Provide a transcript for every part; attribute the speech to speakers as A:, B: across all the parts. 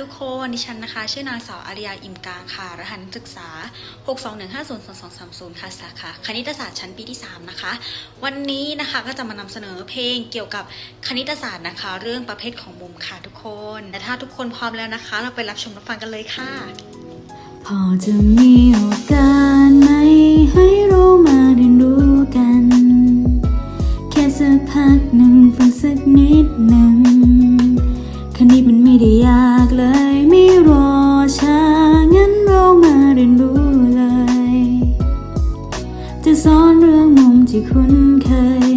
A: ทุกคนดิฉันนะคะ ชื่อนางสาวอาริยาอิมกางค่ะ รหัสนักศึกษา 621502230 ค่ะ สาขาคณิตศาสตร์ชั้นปีที่ 3 นะคะ วันนี้นะคะก็จะมานำเสนอเพลงเกี่ยวกับคณิตศาสตร์นะคะ เรื่องประเภทของมุมค่ะทุกคน แต่ถ้าทุกคนพร้อมแล้วนะคะ เราไปรับชมรับฟังกันเลยค่ะ
B: พอจะมีโอกาสไหมให้เราม มันไม่ได้ยากเลย ไม่รอช้า งั้นเรามาเรียนรู้เลย จะสอนเรื่องมุมที่คุ้นเคย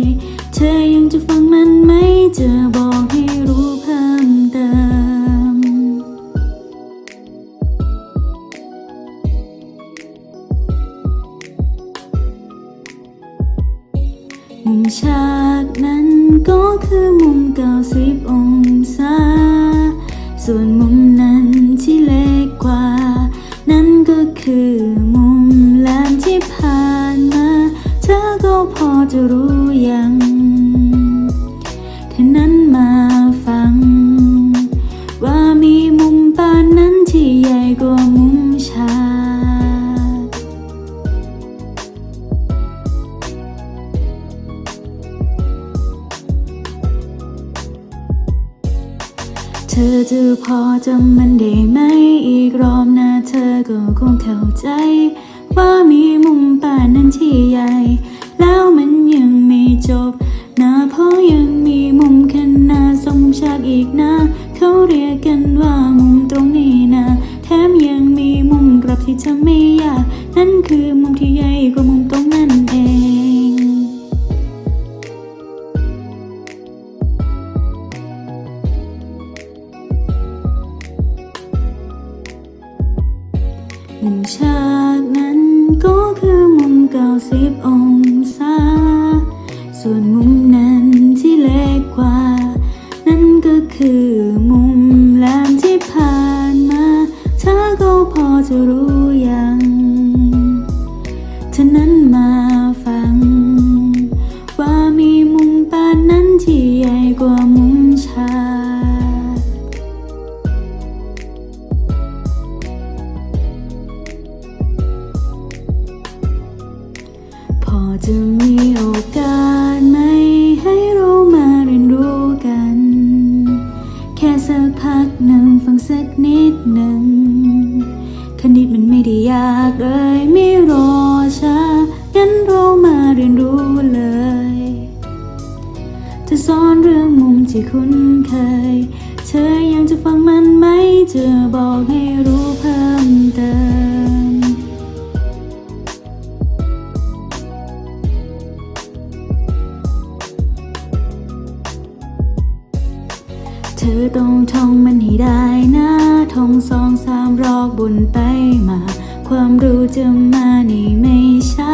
B: เธอยังจะฟังมันไหมจะบอกให้รู้เพิ่มเติม มุมฉากนั้นก็คือมุม90องศา ส่วนมุมนั้นที่เล็กกว่า นั้นก็คือมุมแหลมที่ผ่านมา เธอก็พอจะรู้อย่าง ธอจะพอจำมันได้ไหม อีกรอบหน้าเธอก็คงเข้าใจ ว่ามีมุมป่านนั้นที่ใหญ่ แล้วมันยังไม่จบนะเพราะยังมีมุมขนนาสมฉากอีกนะ เขาเรียกกันว่ามุมตรงนี้นะ แถมยังมีมุมกลับที่จะไม่อยาก นั่นคือุมฉากนั้นก็คือมุม90องศา ส่วนมุมนั้นที่เล็กกว่า นั่นก็คือมุมแหลมที่ผ่านมาเธอก็พอจะรู้ยังเธอนั้นมาฟัง ว่ามีมุมปานนั้นที่ใหญ่กว่ามุม อจะมีโอกาสไหมให้เรามาเรียนรู้กัน แค่สักพักหนึ่งฟังสักนิดหนึ่งคณิตมันไม่ได้ยากเลยไม่รอช้างั้นเรามาเรียนรู้เลยจะสอนเรื่องมุมที่คุ้นเคย เธอยังจะฟังมันไหมจะบอกให้รู้ เธอต้องท่องมันให้ได้นะท่องสองสามรอบบนไปมา ความรู้จะมานี่ไม่ช้า